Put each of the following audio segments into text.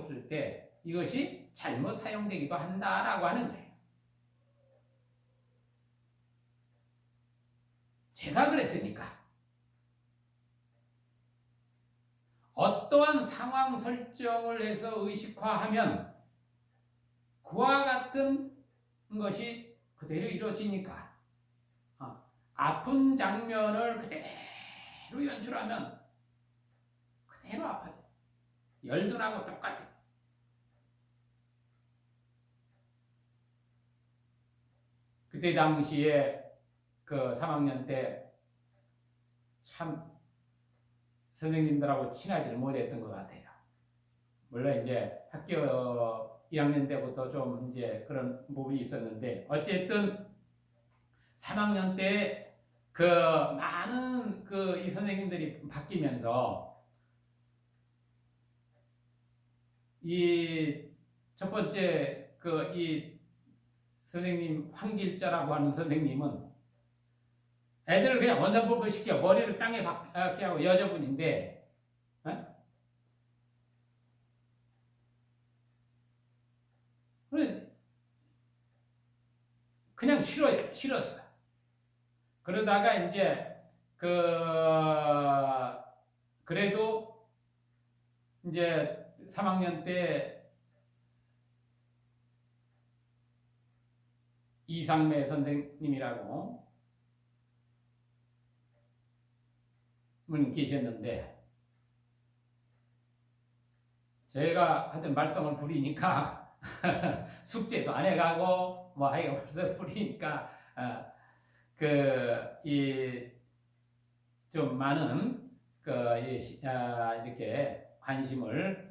없을 때 이것이 잘못 사용되기도 한다라고 하는 거예요. 제가 그랬으니까. 어떠한 상황 설정을 해서 의식화하면 그와 같은 것이 그대로 이루어지니까 어, 아픈 장면을 그대로 연출하면 그대로 아파요. 열둔하고 똑같아. 그때 당시에 그 3학년 때 참 선생님들하고 친하지를 못했던 것 같아요. 물론 이제 학교 2학년 때부터 좀 이제 그런 부분이 있었는데 어쨌든 3학년 때 그 많은 그 이 선생님들이 바뀌면서 이 첫 번째 그 이 선생님 황길자라고 하는 선생님은 애들을 그냥 원장법을 시켜 머리를 땅에 박게 하고 여자분인데 어? 그냥 싫어요 싫었어 그러다가 이제 그 그래도 이제 3학년 때 이상매 선생님이라고 분 계셨는데 제가 하여튼 말썽을 부리니까 숙제도 안 해가고 뭐 하여간 말썽을 부리니까 어, 그이 좀 많은 그 이, 아, 이렇게 관심을 어,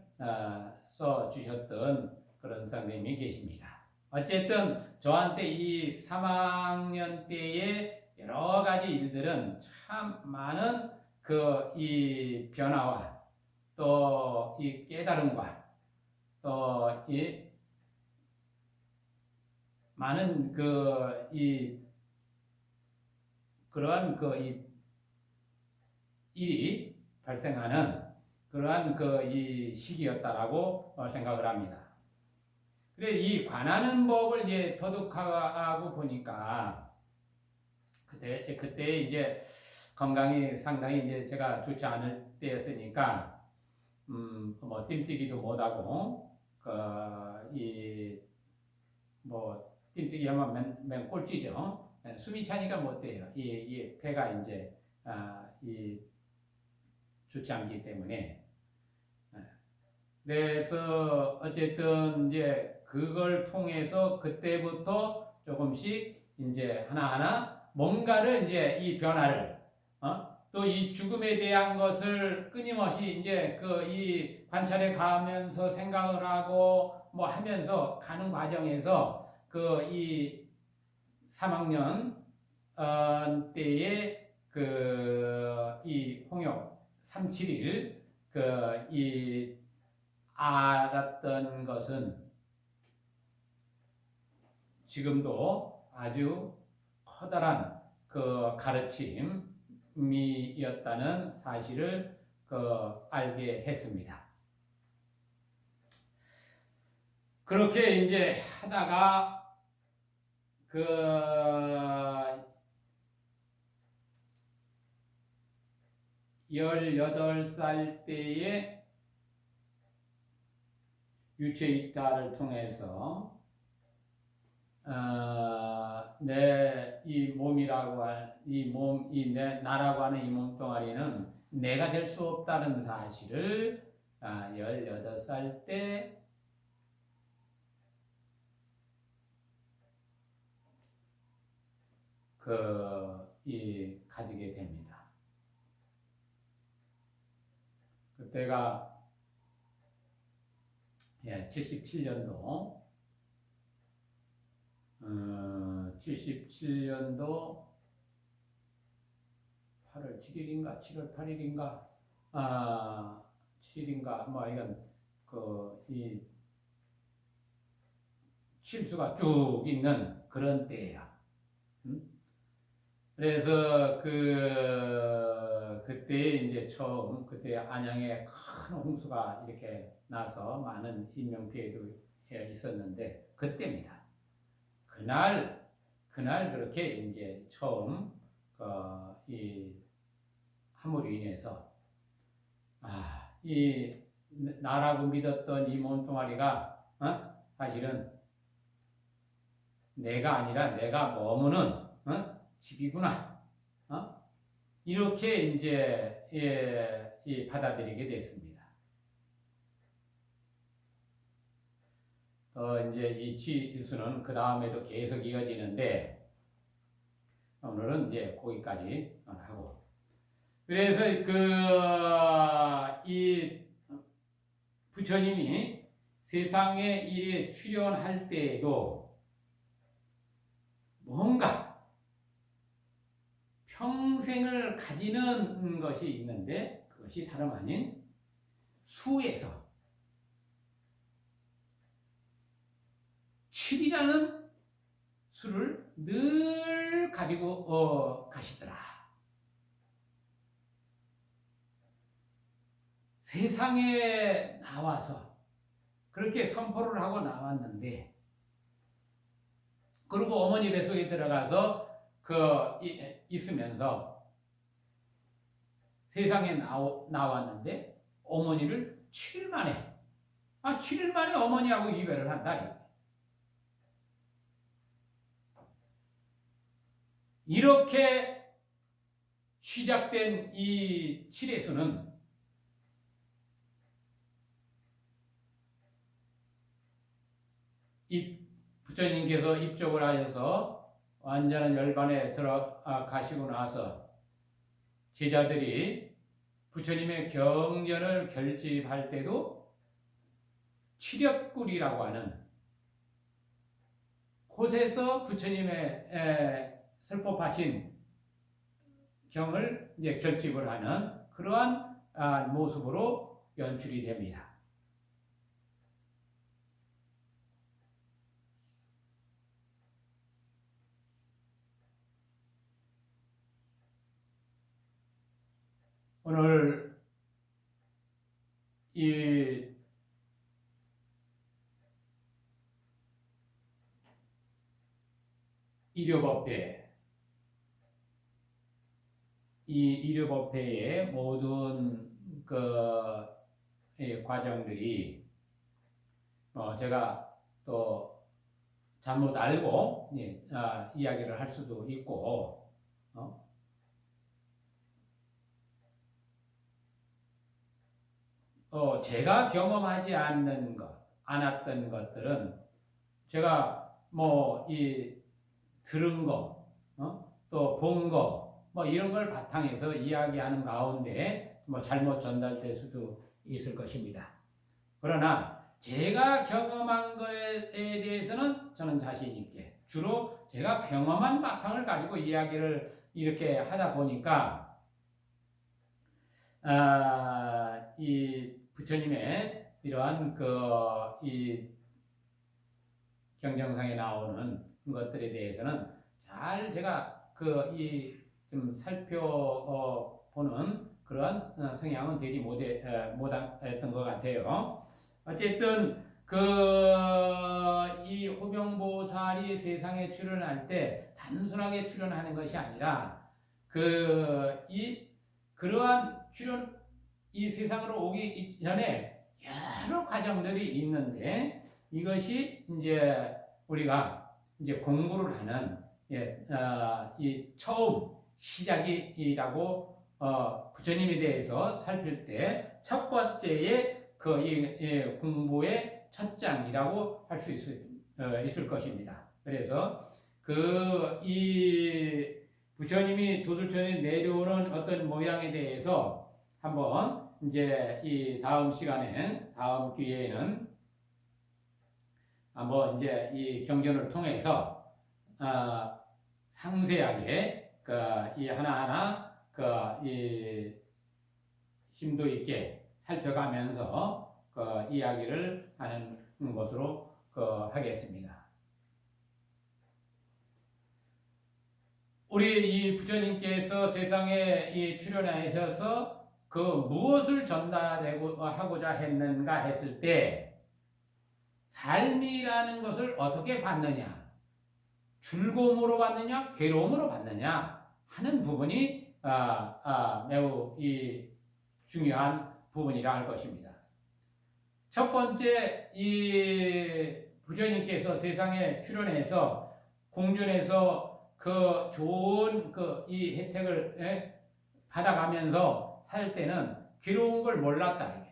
써 주셨던 그런 선생님이 계십니다. 어쨌든 저한테 이 3학년 때의 여러 가지 일들은 참 많은 그 이 변화와 또 이 깨달음과 또 이 많은 그 이 그러한 그이 일이 발생하는 그러한 그 이 시기였다라고 생각을 합니다. 그래 이 관하는 법을 이제 터득하고 보니까 그때 그때 이제 건강이 상당히 이제 제가 좋지 않을 때였으니까 음뭐 띨뛰기도 못하고 그이뭐 띨뛰기 하면 맨, 맨 꼴찌죠. 예, 숨이 차니까 못 돼요. 이, 이 폐가 이제 아, 이 좋지 않기 때문에 예. 그래서 어쨌든 이제 그걸 통해서 그때부터 조금씩 이제 하나하나 뭔가를 이제 이 변화를 어? 또 이 죽음에 대한 것을 끊임없이 이제 그 이 관찰해 가면서 생각을 하고 뭐 하면서 가는 과정에서 그 이 3학년 어, 때에 그 이 홍역 37일 그이 알았던 것은 지금도 아주 커다란 그 가르침이었다는 사실을 그 알게 했습니다. 그렇게 이제 하다가 그 열여덟 살 때에 유체이탈을 통해서 어, 내이 몸이라고 한이 몸, 이 내 나라고 하는 이 몸뚱아리는 내가 될 수 없다는 사실을 아, 18살 때 그, 이, 가지게 됩니다. 그때가, 예, 77년도, 어, 77년도 8월 7일인가 7월 8일인가? 아 7일인가? 뭐 이건 그이 침수가 쭉 있는 그런 때야. 음? 그래서 그 그때 이제 처음 그때 안양에 큰 홍수가 이렇게 나서 많은 인명 피해도 예, 있었는데 그때입니다. 그날 그날 그렇게 이제 처음 어, 이 함으로 인해서 아, 이 나라고 믿었던 이 몸뚱아리가 어? 사실은 내가 아니라 내가 머무는 어? 집이구나. 어? 이렇게 이제 예, 이 받아들이게 됐습니다. 어, 이제 이 치수는 그 다음에도 계속 이어지는데 오늘은 이제 거기까지 하고 그래서 그 이 부처님이 세상에 일에 출연할 때에도 뭔가 평생을 가지는 것이 있는데 그것이 다름 아닌 수에서 7이라는 수를 늘 가지고 어, 가시더라. 세상에 나와서 그렇게 선포를 하고 나왔는데 그리고 어머니 뱃속에 들어가서 그 이- 있으면서 세상에 나왔는데 어머니를 7일 만에 아 7일 만에 어머니하고 이별을 한다. 이렇게 시작된 이 칠회수는 이 부처님께서 입적을 하셔서 완전한 열반에 들어가시고 나서 제자들이 부처님의 경전을 결집할 때도 칠엽꿀이라고 하는 곳에서 부처님의 에, 설법하신 경을 이제 결집을 하는 그러한 아, 모습으로 연출이 됩니다. 오늘 이 일요법회 이 일요법회의 모든 그 예, 과정들이 어 제가 또 잘못 알고 예, 아, 이야기를 할 수도 있고 어? 어, 제가 경험하지 않는 것, 않았던 것들은 제가 뭐 이 들은 거, 어? 또본 거, 뭐 이런 걸 바탕에서 이야기하는 가운데 뭐 잘못 전달될 수도 있을 것입니다. 그러나 제가 경험한 것에 대해서는 저는 자신 있게 주로 제가 경험한 바탕을 가지고 이야기를 이렇게 하다 보니까 아, 이 부처님의 이러한 그 이 경정상에 나오는 것들에 대해서는 잘 제가 그 이 좀 살펴보는 그러한 어, 성향은 되지 못해 못했던 것 같아요. 어쨌든 그이 호병보살이 세상에 출연할 때 단순하게 출연하는 것이 아니라 그 이 그러한 출연 이 세상으로 오기 전에 여러 과정들이 있는데 이것이 이제 우리가 이제 공부를 하는 예, 어, 이 처음 시작이라고 어, 부처님에 대해서 살필 때 첫 번째의 그 이, 이 공부의 첫 장이라고 할 수 있을, 어, 있을 것입니다. 그래서 그 이 부처님이 도들천에 내려오는 어떤 모양에 대해서 한번 이제 이 다음 시간에 다음 기회에는 한번 이제 이 경전을 통해서 어, 상세하게 그 이 하나하나 그 이 심도 있게 살펴가면서 그 이야기를 하는 것으로 그 하겠습니다. 우리 이 부처님께서 세상에 이 출연하셔서 그 무엇을 전달하고 하고자 했는가 했을 때 삶이라는 것을 어떻게 받느냐? 즐거움으로 받느냐? 괴로움으로 받느냐? 하는 부분이 아, 아, 매우 이 중요한 부분이라 할 것입니다. 첫 번째 이 부처님께서 세상에 출연해서 공존해서 그 좋은 그 이 혜택을 예, 받아가면서 살 때는 괴로운 걸 몰랐다.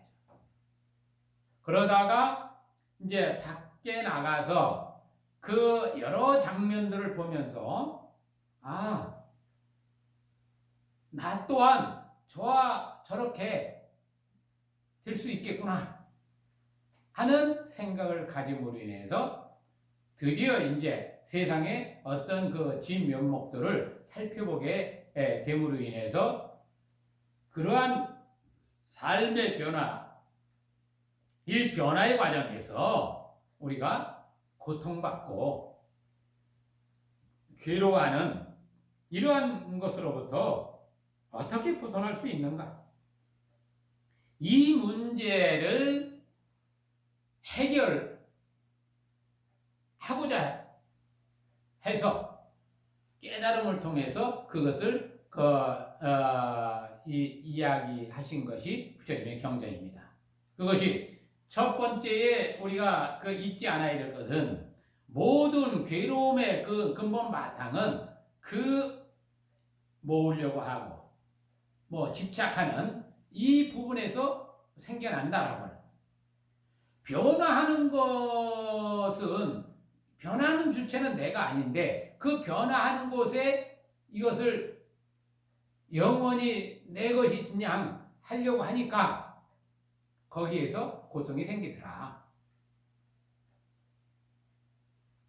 그러다가 이제 밖에 나가서 그 여러 장면들을 보면서 아, 나 또한 저와 저렇게 될 수 있겠구나 하는 생각을 가짐으로 인해서 드디어 이제 세상의 어떤 그 진면목들을 살펴보게 예, 됨으로 인해서 그러한 삶의 변화, 이 변화의 과정에서 우리가 고통받고 괴로워하는 이러한 것으로부터 어떻게 벗어날 수 있는가? 이 문제를 해결하고자 해서 깨달음을 통해서 그것을 그, 어, 이, 이야기하신 것이 부처님의 경전입니다. 그것이 첫 번째에 우리가 그 잊지 않아야 될 것은 모든 괴로움의 그 근본 바탕은 그 모으려고 하고 뭐 집착하는 이 부분에서 생겨난다라고 하는 변화하는 것은 변하는 주체는 내가 아닌데 그 변화하는 곳에 이것을 영원히 내 것이 그냥 하려고 하니까 거기에서 고통이 생기더라.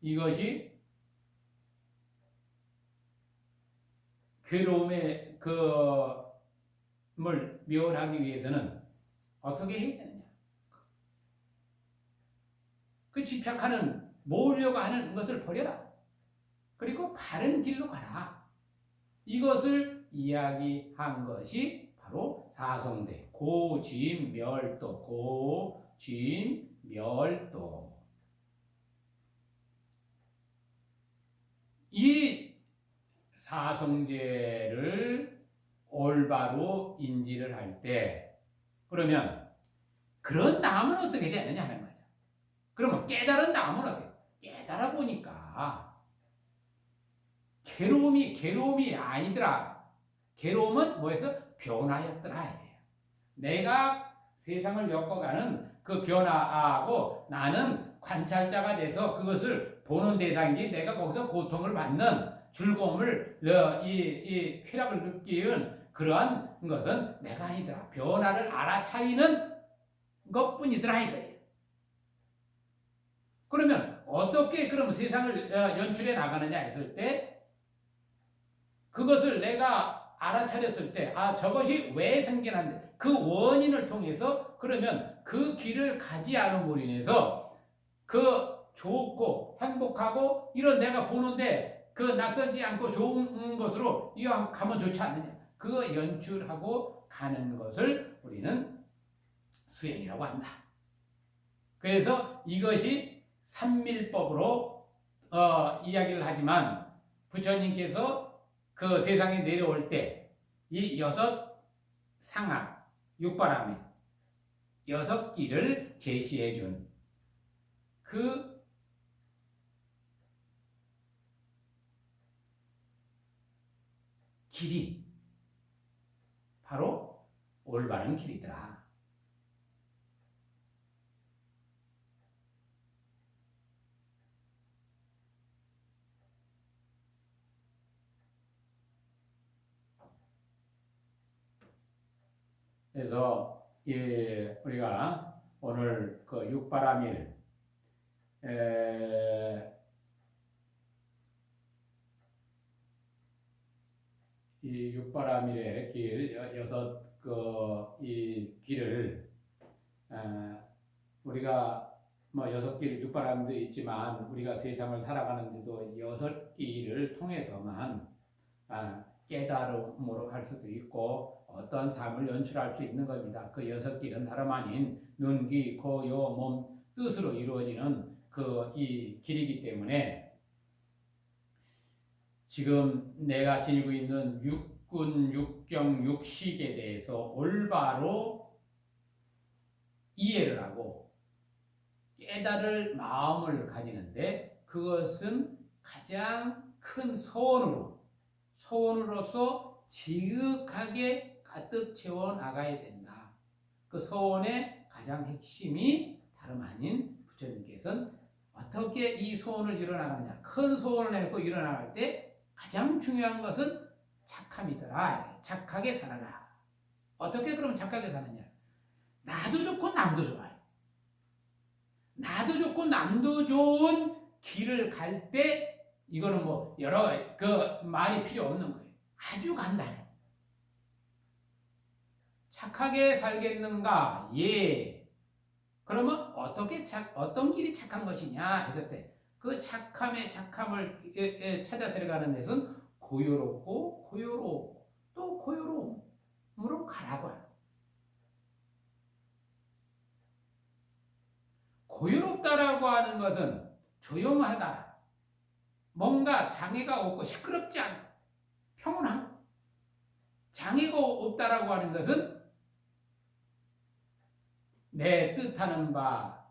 이것이 괴로움의 그을 멸하기 위해서는 어떻게 해야 되느냐? 그 집착하는 모으려고 하는 것을 버려라. 그리고 바른 길로 가라. 이것을 이야기한 것이 바로 사성대 고짐멸도 고짐멸도 이 사성제를 올바로 인지를 할 때 그러면 그런 다음은 어떻게 되느냐 하는 거죠. 그러면 깨달은 다음은 어떻게? 깨달아 보니까 괴로움이 괴로움이 아니더라. 괴로움은 뭐에서 변화였더라. 내가 세상을 엮어가는 그 변화하고 나는 관찰자가 돼서 그것을 보는 대상이지 내가 거기서 고통을 받는 즐거움을 어, 이, 이 쾌락을 느끼는 그러한 것은 내가 아니더라. 변화를 알아차리는 것뿐이더라 이거예요. 그러면 어떻게 그럼 세상을 어, 연출해 나가느냐 했을 때 그것을 내가 알아차렸을 때 아 저것이 왜 생겨났는데 그 원인을 통해서 그러면 그 길을 가지 않음으로 인해서 그 좋고 행복하고 이런 내가 보는데 그 낯설지 않고 좋은 것으로 이왕 가면 좋지 않느냐 그거 연출하고 가는 것을 우리는 수행이라고 한다. 그래서 이것이 삼밀법으로 어, 이야기를 하지만 부처님께서 그 세상에 내려올 때 이 여섯 상하 육바람에 여섯 길을 제시해 준 그 길이 바로 올바른 길이더라. 그래서 이 우리가 오늘 그 육바라밀 에, 이 육바라밀의 길 여- 여섯 그 이 길을 아, 우리가 뭐 여섯 길 육바라밀도 있지만 우리가 세상을 살아가는데도 여섯 길을 통해서만 아, 깨달음으로 갈 수도 있고 어떤 삶을 연출할 수 있는 겁니다. 그 여섯 길은 다름 아닌 눈, 귀, 코, 요, 몸 뜻으로 이루어지는 그 이 길이기 때문에 지금 내가 지니고 있는 육군, 육경, 육식에 대해서 올바로 이해를 하고 깨달을 마음을 가지는데 그것은 가장 큰 소원으로 소원으로서 지극하게 가득 채워 나가야 된다. 그 소원의 가장 핵심이 다름 아닌 부처님께서는 어떻게 이 소원을 이뤄나가느냐. 큰 소원을 내놓고 이뤄나갈 때 가장 중요한 것은 착함이더라. 착하게 살아라. 어떻게 그러면 착하게 사느냐. 나도 좋고 남도 좋아요. 나도 좋고 남도 좋은 길을 갈때 이거는 뭐 여러 그 말이 필요 없는 거예요. 아주 간단해. 착하게 살겠는가? 예. 그러면 어떻게 착 어떤 길이 착한 것이냐 했을 때 그 착함의 착함을 에, 에, 찾아 들어가는 데서는 고요롭고 고요로워 또 고요로움으로 가라고. 고요롭다라고 하는 것은 조용하다. 뭔가 장애가 없고 시끄럽지 않다. 평온함. 장애가 없다라고 하는 것은 내 뜻하는 바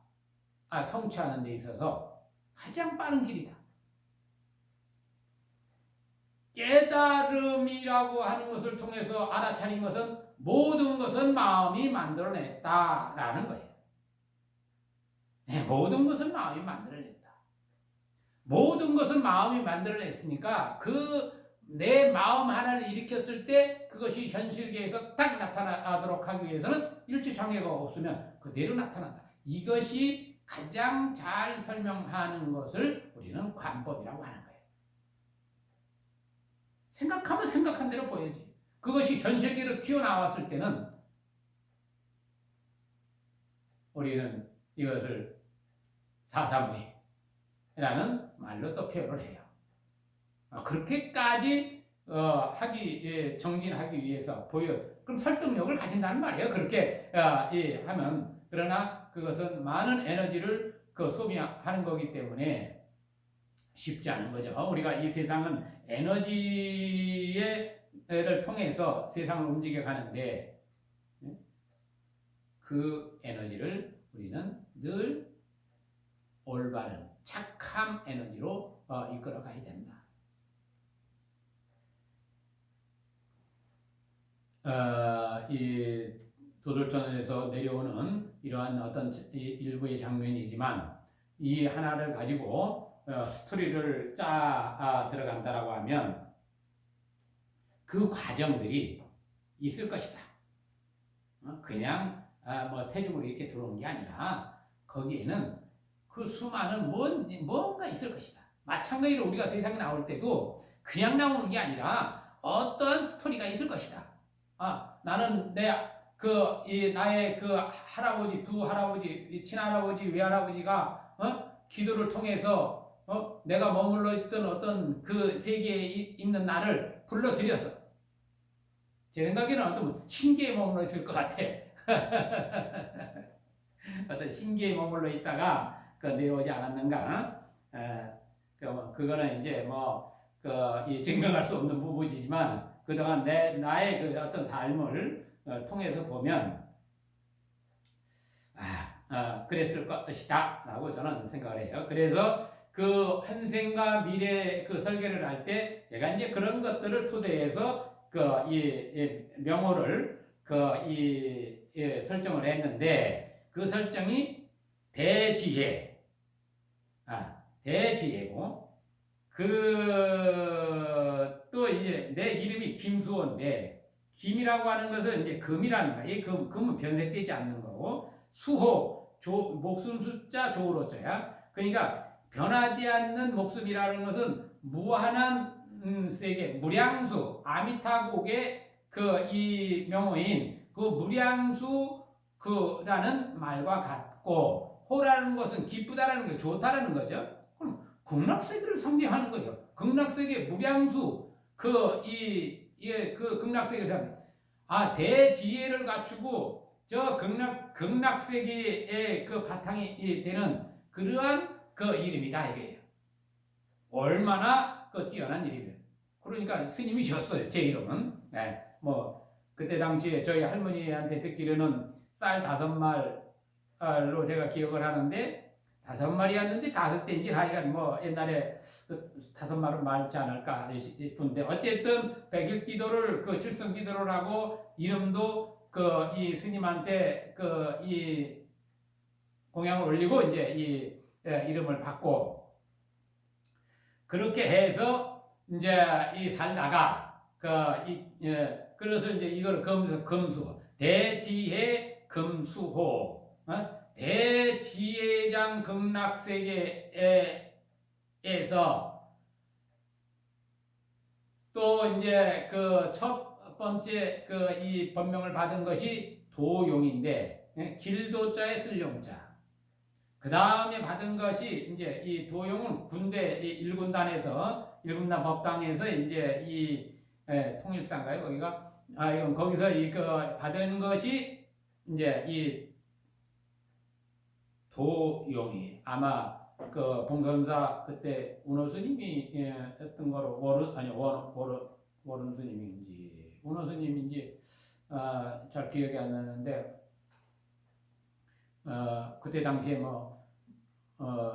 아, 성취하는 데 있어서 가장 빠른 길이다. 깨달음이라고 하는 것을 통해서 알아차린 것은 모든 것은 마음이 만들어냈다라는 거예요. 네, 모든 것은 마음이 만들어냈다. 모든 것은 마음이 만들어냈으니까 그 내 마음 하나를 일으켰을 때 그것이 현실계에서 딱 나타나도록 하기 위해서는 일치장애가 없으면 그대로 나타난다. 이것이 가장 잘 설명하는 것을 우리는 관법이라고 하는 거예요. 생각하면 생각한 대로 보여지. 그것이 현실계로 튀어나왔을 때는 우리는 이것을 사삼위 라는 말로 또 표현을 해요. 어, 그렇게까지 어, 하기 예, 정진하기 위해서 보여 그럼 설득력을 가진다는 말이에요. 그렇게 어, 예, 하면 그러나 그것은 많은 에너지를 그 소비하는 거기 때문에 쉽지 않은 거죠. 우리가 이 세상은 에너지를 통해서 세상을 움직여 가는데 예? 그 에너지를 우리는 늘 올바른 착함 에너지로 어, 이끌어 가야 된다. 어, 이 도돌전에서 내려오는 이러한 어떤 일부의 장면이지만 이 하나를 가지고 어, 스토리를 짜 아, 들어간다라고 하면 그 과정들이 있을 것이다. 어, 그냥 아, 뭐 태중으로 이렇게 들어온 게 아니라 거기에는 그 수많은 뭔, 뭔가 있을 것이다. 마찬가지로 우리가 세상에 나올 때도 그냥 나오는 게 아니라 어떤 스토리가 있을 것이다. 아, 나는 내, 그, 이, 나의 그 할아버지, 두 할아버지, 친할아버지, 외할아버지가, 어? 기도를 통해서, 어? 내가 머물러 있던 어떤 그 세계에 있는 나를 불러들였어. 제 생각에는 어떤 신기에 머물러 있을 것 같아. 어떤 신기에 머물러 있다가, 그, 내려오지 않았는가? 에, 그, 뭐, 그거는 이제 뭐, 그, 이 증명할 수 없는 부분이지만, 그동안 내 나의 그 어떤 삶을 어, 통해서 보면 아, 어, 그랬을 것이다라고 저는 생각을 해요. 그래서 그 환생과 미래 그 설계를 할 때 제가 이제 그런 것들을 토대해서 그이 이 명호를 그이 이 설정을 했는데 그 설정이 대지혜 아 대지혜고 그, 또 이제 내 이름이 김수호인데, 김이라고 하는 것은 이제 금이라는 거야. 이 금, 금은 변색되지 않는 거고, 수호, 조, 목숨 숫자 조로 자야. 그러니까 변하지 않는 목숨이라는 것은 무한한 음, 세계, 무량수, 아미타곡의 그 이 명호인 그 무량수 그라는 말과 같고, 호라는 것은 기쁘다라는 거, 좋다라는 거죠. 극락세계를 상징하는 거죠. 극락세계 무량수 그이 예, 그 극락세계에서 아 대지혜를 갖추고 저 극락 극락세계의 그 바탕이 되는 그러한 그 이름이다 이게요. 얼마나 그 뛰어난 이름이에요. 그러니까 스님이 셨어요. 제 이름은. 네, 뭐 그때 당시에 저희 할머니한테 듣기로는 쌀 다섯 말로 제가 기억을 하는데 다섯 마리였는지 다섯 대인지 하여간 뭐 옛날에 그 다섯 말은 많지 않을까 싶은데 어쨌든 백일 기도를 그 기도를 하고 이름도 그 이 스님한테 그 이 공양을 올리고 이제 이 예, 이름을 받고 그렇게 해서 이제 이 살다가 그이 예, 그래서 이제 이걸 금수 금수 대지혜 금수호 어? 대지혜장 극락세계에서 또 이제 그 첫 번째 그 이 법명을 받은 것이 도용인데 예? 길도자에 쓸 용자. 그 다음에 받은 것이 이제 이 도용은 군대 이 일군단에서 일군단 법당에서 이제 이 예, 통일사인가요 거기가 아 이건 거기서 이 그 받은 것이 이제 이 도용이 아마 그 봉선사 그때 운호 스님이 예, 했던 거로 워르 아니 워 워르 워른 스님인지 운호 스님인지 아, 잘 기억이 안 나는데 어, 그때 당시에 뭐 어,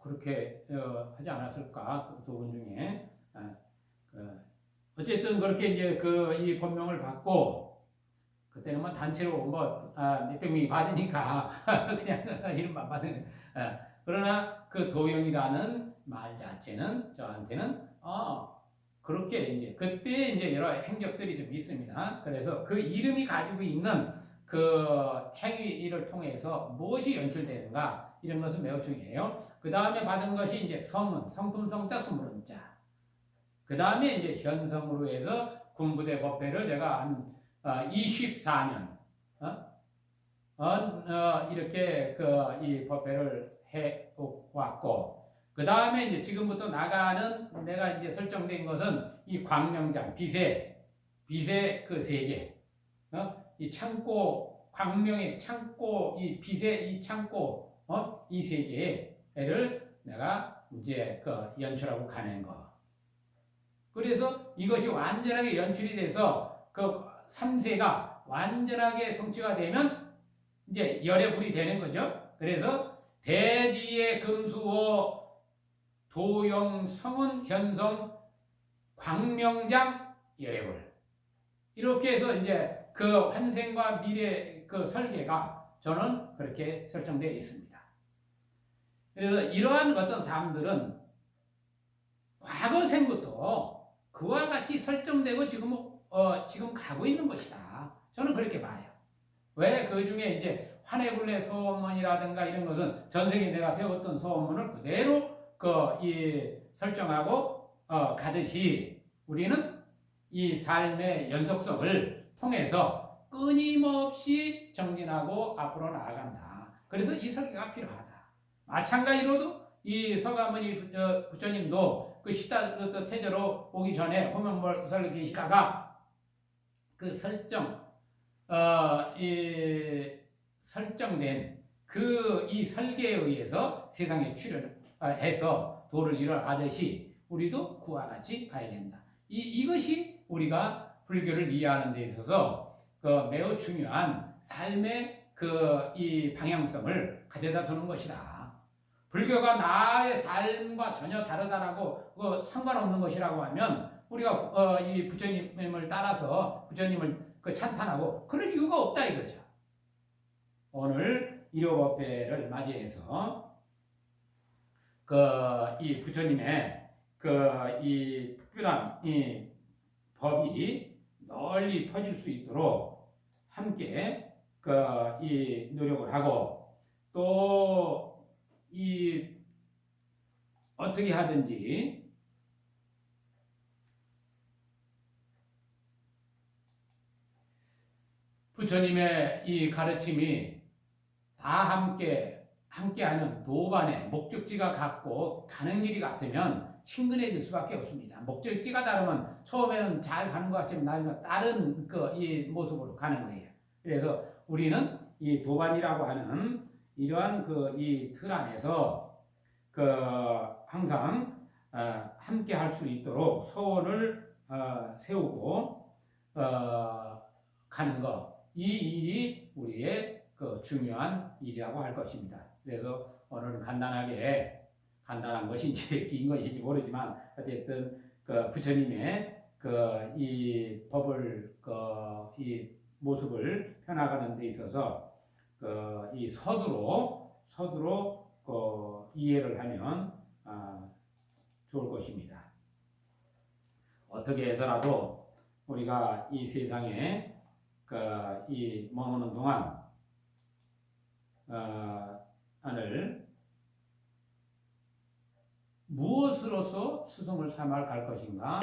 그렇게 어, 하지 않았을까? 두 분 중에. 아, 그, 어쨌든 그렇게 이제 그 이 법명을 받고 그때는 뭐 단체로 뭐 아, 몇백 명이 받으니까 그냥 이름만 받은 아, 그러나 그 도영이라는 말 자체는 저한테는 어 그렇게 이제 그때 이제 여러 행적들이 좀 있습니다. 그래서 그 이름이 가지고 있는 그 행위를 통해서 무엇이 연출되는가 이런 것은 매우 중요해요. 그 다음에 받은 것이 이제 성은 성품 성자 수물은자. 그 다음에 이제 현성으로 해서 군부대 법회를 제가 한 24년 어? 어, 어, 이렇게 그 이 법회를 해 왔고 그 다음에 이제 지금부터 나가는 내가 이제 설정된 것은 이 광명장 비세 비세 그 세계 어? 이 창고 광명의 창고 이 비세 이 창고 어? 이 세계를 내가 이제 그 연출하고 가는 거. 그래서 이것이 완전하게 연출이 돼서 그 3세가 완전하게 성취가 되면 이제 열애불이 되는 거죠. 그래서 대지의 금수호 도용 성은 현성 광명장 열애불 이렇게 해서 이제 그 환생과 미래 그 설계가 저는 그렇게 설정되어 있습니다. 그래서 이러한 어떤 사람들은 과거 생부터 그와 같이 설정되고 지금 어, 지금 가고 있는 것이다. 저는 그렇게 봐요. 왜 그 중에 이제 환해굴레 소원문이라든가 이런 것은 전생에 내가 세웠던 소원문을 그대로 그이 설정하고 어, 가듯이 우리는 이 삶의 연속성을 통해서 끊임없이 정진하고 앞으로 나아간다. 그래서 이 설계가 필요하다. 마찬가지로도 이 서가모니 어, 부처님도 그 시다르트 태제로 오기 전에 호명벌설에 계시다가 그 설정 어, 이 설정된 그 이 설계에 의해서 세상에 출현해서 도를 이뤄가듯이 우리도 그와 같이 가야 된다. 이 이것이 우리가 불교를 이해하는 데 있어서 그 매우 중요한 삶의 그 이 방향성을 가져다 두는 것이다. 불교가 나의 삶과 전혀 다르다라고 그 상관없는 것이라고 하면 우리가 어, 이 부처님을 따라서 부처님을 그 찬탄하고 그럴 이유가 없다 이거죠. 오늘 일요법회를 맞이해서 그 이 부처님의 그 이 특별한 이 법이 널리 퍼질 수 있도록 함께 그 이 노력을 하고 또 이 어떻게 하든지 부처님의 이 가르침이 다 함께 함께하는 도반의 목적지가 같고 가는 길이 같으면 친근해질 수밖에 없습니다. 목적지가 다르면 처음에는 잘 가는 것 같지만 나중에 다른 그 이 모습으로 가는 거예요. 그래서 우리는 이 도반이라고 하는 이러한 그 이 틀 안에서 그 항상 어, 함께 할 수 있도록 소원을 어, 세우고 어, 가는 것 이 일이 우리의 그 중요한 일이라고 할 것입니다. 그래서 오늘은 간단하게 간단한 것인지 긴 것인지 모르지만 어쨌든 그 부처님의 그 이 법을 그 이 모습을 펴나가는 데 있어서 그 이 서두로 서두로 그 이해를 하면 아, 좋을 것입니다. 어떻게 해서라도 우리가 이 세상에 그 이 머무는 동안 어, 안을 무엇으로서 수성을 삼아 갈 것인가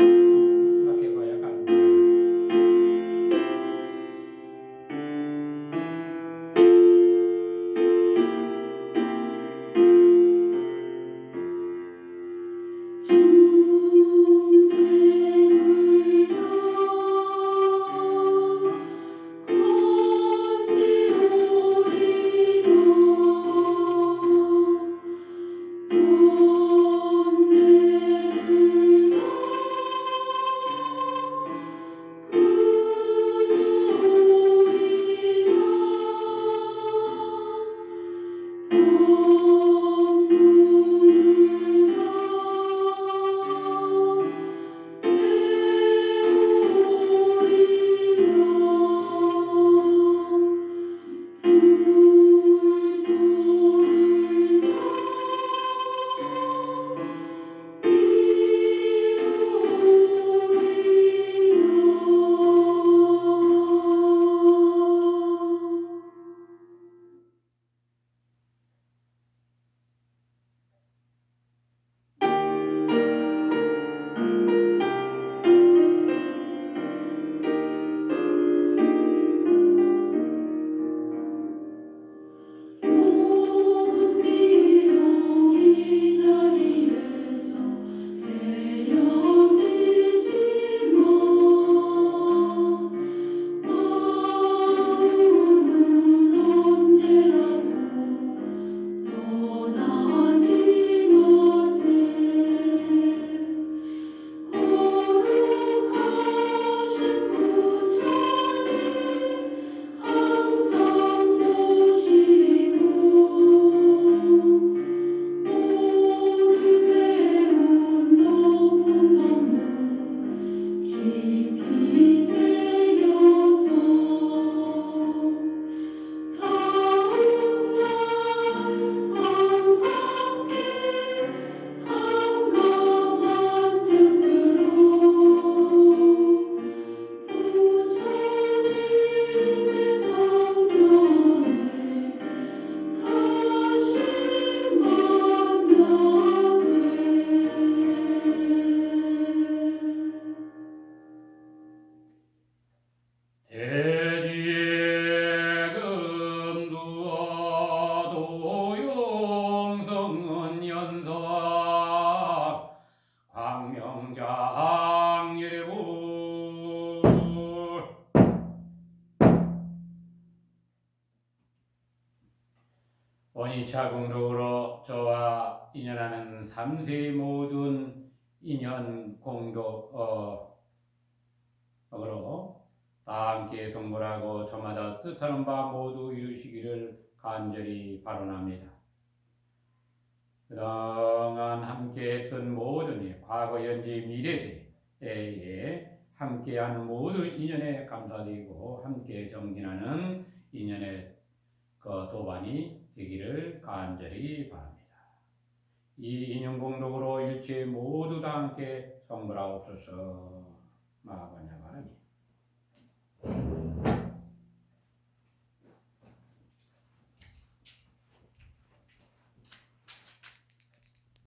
원이차 공덕으로 저와 인연하는 삼세 모든 인연 공덕 어, 어로 다 함께 성불하고 저마다 뜻하는 바 모두 이루시기를 간절히 바라옵니다. 그동안 함께했던 모든 일, 과거, 현재, 미래세에 함께하는 모든 인연에 감사드리고 함께 정진하는 인연의 그 도반이 되기를 간절히 바랍니다. 이 인연공덕으로 일체 모두 다 함께 선물하옵소서. 마가냐 바라니.